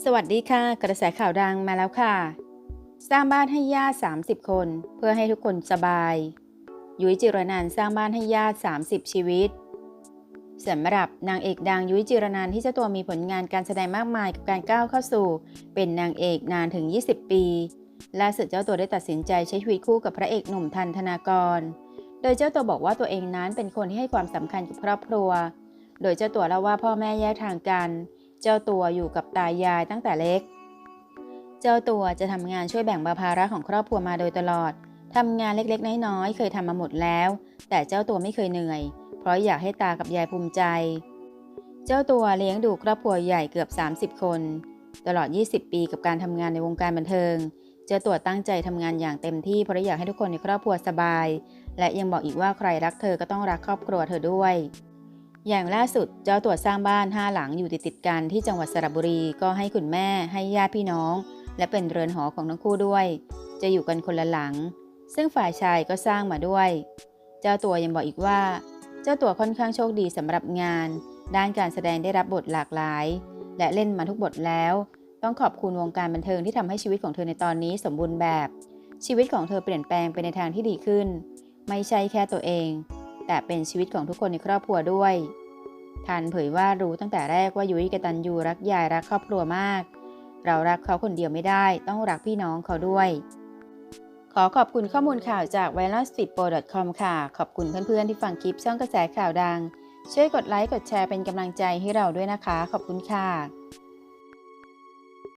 สวัสดีค่ะ กระแสข่าวดังมาแล้วค่ะ สร้างบ้านให้ญาติ 30 คน เพื่อให้ทุกคนสบาย ยุ้ยจิรนันสร้างบ้านให้ญาติ 30 ชีวิตสำหรับนางเอกดังยุ้ยจิรนันที่เจ้าตัวมีผลงานการแสดงมากมายกับการก้าวเข้าสู่ เป็นนางเอกนานถึง 20 ปีล่าสุดเจ้าตัวได้ตัดสินใจใช้ชีวิตคู่กับพระเอกหนุ่มทันธนากร โดยเจ้าตัวบอกว่าตัวเองนั้นเป็นคนที่ให้ความสำคัญกับครอบครัว โดยเจ้าตัวเล่าว่าพ่อแม่แยกทางกัน เจ้าตัวอยู่กับตายายตั้งแต่เล็ก เจ้าตัวจะทำงานช่วยแบ่งเบาภาระของครอบครัวมาโดยตลอดทำงานเล็กๆ น้อยๆ เคยทำมาหมดแล้ว แต่เจ้าตัวไม่เคยเหนื่อย เพราะอยากให้ตากับยายภูมิใจ เจ้าตัวเลี้ยงดูครอบครัวใหญ่เกือบ 30 คน ตลอด 20 ปีกับการทำงานในวงการบันเทิง เจ้าตัวตั้งใจทำงานอย่างเต็มที่เพราะอยากให้ทุกคนในครอบครัวสบาย และยังบอกอีกว่าใครรักเธอก็ต้องรักครอบครัวเธอด้วย อย่างล่าสุดเจ้าตัวสร้างบ้านห้าหลังอยู่ติดติดกันที่จังหวัดสระบุรีก็ให้คุณแม่ให้ญาติพี่น้อง และเป็นเรือนหอของทั้งคู่ด้วย จะอยู่กันคนละหลัง ซึ่งฝ่ายชายก็สร้างมาด้วย เจ้าตัวยังบอกอีกว่า เจ้าตัวค่อนข้างโชคดีสำหรับงาน ด้านการแสดงได้รับบทหลากหลาย และเล่นมาทุกบทแล้ว ต้องขอบคุณวงการบันเทิงที่ทำให้ชีวิตของเธอในตอนนี้สมบูรณ์แบบ ชีวิตของเธอเปลี่ยนแปลงไปในทางที่ดีขึ้น ไม่ใช่แค่ตัวเอง แต่เป็นชีวิตของทุกคนในครอบครัวด้วยทันเผยว่ารู้ตั้งแต่แรกว่ายุ้ยกตันยูรักยายรักครอบครัวมาก เรารักเขาคนเดียวไม่ได้ ต้องรักพี่น้องเขาด้วย ขอขอบคุณข้อมูลข่าวจาก v i r u s f i t p r o c o m ค่ะ ขอบคุณเพื่อนๆที่ฟังคลิปช่องกระแสข่าวดัง ช่วยกดไลค์กดแชร์เป็นกำลังใจให้เราด้วยนะคะ ขอบคุณค่ะ